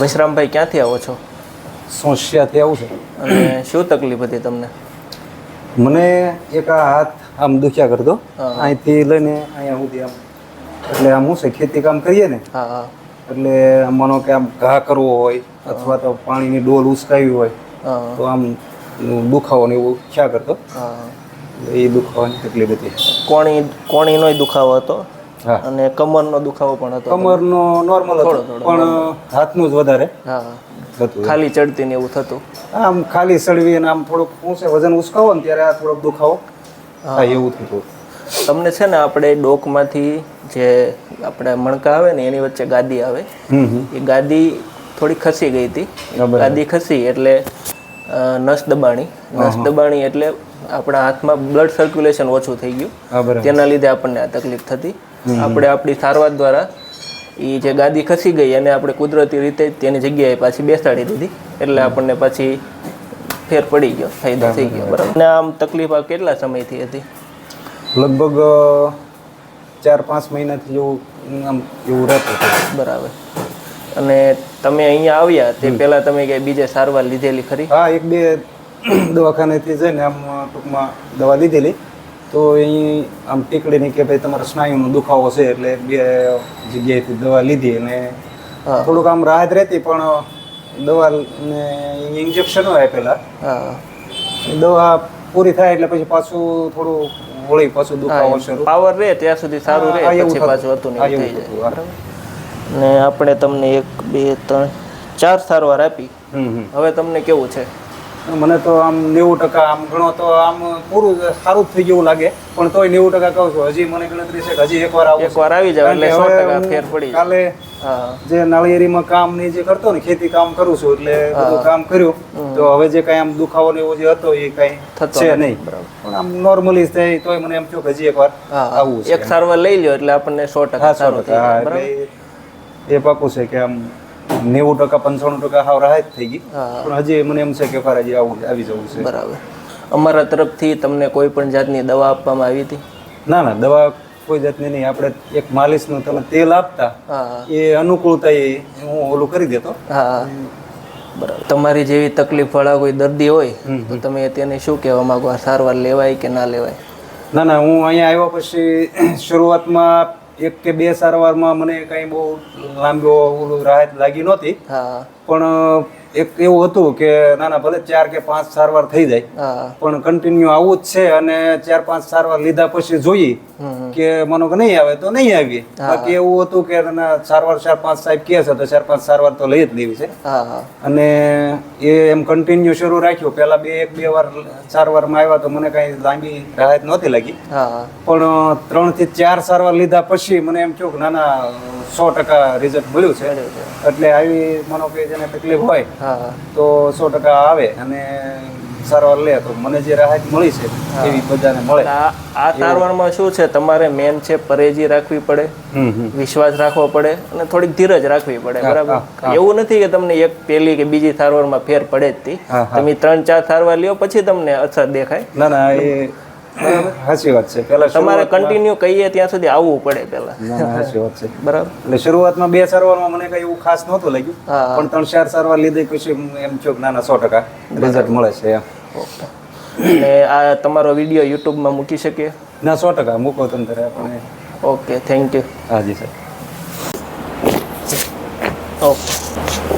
વિશ્રામભાઈ ક્યાંથી આવો છો? સમસ્યાથી આવું છે. અને શું તકલીફ હતી તમને? મને એક આ હાથ આમ દુખ્યા કરતો. અહીંથી લઈને અહીંયા સુધી આમ. એટલે આમ શું છે ખેતી કામ કરીએ ને? હા હા. એટલે માનો કે આમ ઘા કરવો હોય અથવા તો પાણીની ડોલ ઉસકાવી હોય તો આમ દુખાવો ને એવું ખ્યા કરતો. એ દુખાવાની તકલીફ હતી. કોણી કોણીનો દુખાવો હતો? હા અને કમરનો દુખાવો પણ હતો. કમરનો નોર્મલ હતો. પણ હાથનું જ વધારે હા. હતું ખાલી ચડતી ને એવું થતું. આમ ખાલી ચડવી અને આમ થોડુંક ઊંચે વજન ઉસકાવો ને ત્યારે આ થોડોક દુખાવો. થાય એવું થતું તમને છે ને આપણે ડોકમાંથી જે આપણે મણકા આવે ને એની વચ્ચે ગાદી આવે. એ ગાદી થોડી ખસી ગઈ હતી. ગાદી ખસી એટલે નસ દબાણી. નસ દબાણી એટલે આપણા હાથમાં બ્લડ સર્ક્યુલેશન ઓછું થઈ ગયું. તેના લીધે આપણને આ તકલીફ થતી. આપણે આપણી સારવાર દ્વારા એ જે ગાદી ખસી ગઈ અને આપણે કુદરતી રીતે તેની જગ્યાએ પાછી બેસાડી દીધી. એટલે આપણને પાછી ફેર પડી ગયો ફાયદો થઈ ગયો બરાબર. અને આમ તકલીફ આ કેટલા સમયથી હતી? લગભગ ચાર પાંચ મહિનાથી જેવું આમ એવું રહેતું બરાબર. અને તમે અહીંયા આવ્યા તે પહેલા તમે કે બીજે સારવાર લીધેલી ખરી? હા એક બે દવાખાનેથી જઈને આમ ટૂંકમાં દવા લીધેલી. તો અહીં આમ ટીકડીની કે ભાઈ તમારા સ્નાયુનો દુખાવો છે એટલે બે જગ્યાએથી દવા લીધી અને થોડુંક આમ રાહત રહેતી પણ દવા ને ઇન્જેક્શનો આપેલા દવા પૂરી થાય એટલે પછી પાછું થોડું વળી પાછું દુખાવો શરૂ. પાવર રહે ત્યાં સુધી સારું રહે પછી પાછું હતું ને હા, એવું એવું થઈ જાય. ને આપણે તમને એક બે ત્રણ ચાર સારવાર આપી. હવે તમને કેવું છે? મને તો આમ નેવું ટકા આમ ગણો તો આમ પૂરું સારું જ થઈ ગયું લાગે. પણ તોય નેવું ટકા કહું છું હજી મને ગણતરી છે હજી એકવાર આવું એકવાર આવી જાવ એટલે સો ટકા ફેર પડી જાય. કાલે જે નાળિયેરીમાં કામ ને જે કરતો ને ખેતી કામ કરું છું એટલે બધું કામ કર્યું. તો હવે જે કઈ આમ દુખાવો ને એવો જે હતો એ કઈ છે નહીં. પણ આમ નોર્મલી થાય તોય મને એમ થયું કે હજી એકવાર વાર આવું એક સારવાર લઈ લ્યો એટલે આપણને સો ટકા સારું જાય. એટલે એ પાકું છે કે આમ નેવું ટકા પંચાણું ટકા હાવ રાહત થઈ ગઈ. પણ હજી મને એમ છે કે ફર હજી આવું આવી જવું છે. બરાબર. અમારા તરફથી તમને કોઈ પણ જાતની દવા આપવામાં આવી હતી? ના ના દવા કોઈ જાતની નહીં. આપણે એક માલિશનું તમે તેલ આપતા એ અનુકૂળતા એ હું ઓલું કરી દેતો. હા. બરાબર. તમારી જેવી તકલીફ વાળા કોઈ દર્દી હોય તો તમે તેને શું કહેવા માગો? આ સારવાર લેવાય કે ના લેવાય? ના ના હું અહીંયા આવ્યા પછી શરૂઆતમાં એક કે બે સારવારમાં મને કાંઈ બહુ લાંબો રાહત લાગી નહોતી. પણ એક એવું હતું કે ના ના ભલે ચાર કે પાંચ સારવાર થઈ જાય પણ કન્ટિન્યુ આવું જ છે અને ચાર પાંચ સારવાર લીધા પછી જોઈએ કે માનો કે નહીં આવે તો નહીં આવીએ બાકી એવું હતું કે સારવાર ચાર પાંચ સાહેબ કે છે તો ચાર પાંચ સારવાર તો લઈ જ લેવી છે. અને એ એમ કન્ટિન્યુ શરૂ રાખ્યું. પહેલા બે એક બે વાર સારવારમાં આવ્યા તો મને કઈ લાંબી રાહત નહોતી લાગી. પણ ત્રણથી ચાર સારવાર લીધા પછી મને એમ થયું કે ના ના સો ટકા રિઝલ્ટ મળ્યું છે. એટલે આવી માનો કે જેને તકલીફ હોય તો સો ટકા આવે અને સારવાર લે. તો મને જે રાહત મળી છે એવી બધાને મળે. આ સારવારમાં શું છે? તમારે મેન છે પરેજી રાખવી પડે વિશ્વાસ રાખવો પડે અને થોડીક ધીરજ રાખવી પડે બરાબર? એવું નથી કે તમને એક પેલી કે બીજી સારવારમાં ફેર પડે જ તમે ત્રણ ચાર સારવાર લ્યો પછી તમને અસર દેખાય. ના ના એ સાચી વાત છે. પેલા તમારે કન્ટિન્યુ કહીએ ત્યાં સુધી આવવું પડે ના સાચી વાત છે. બરાબર? એટલે શરૂઆતમાં બે સારવારમાં મને કઈ એવું ખાસ નહોતું લાગ્યું. પણ ત્રણ ચાર સારવાર લીધી પછી એમ છું કે ના ના સો ટકા રિઝલ્ટ મળે છે એમ. ઓકે. અને આ તમારો વીડિયો યુટ્યુબમાં મૂકી શકીએ? ના સો ટકા. મૂકો તમે આપણે. Okay thank you. હાજી સર ઓકે.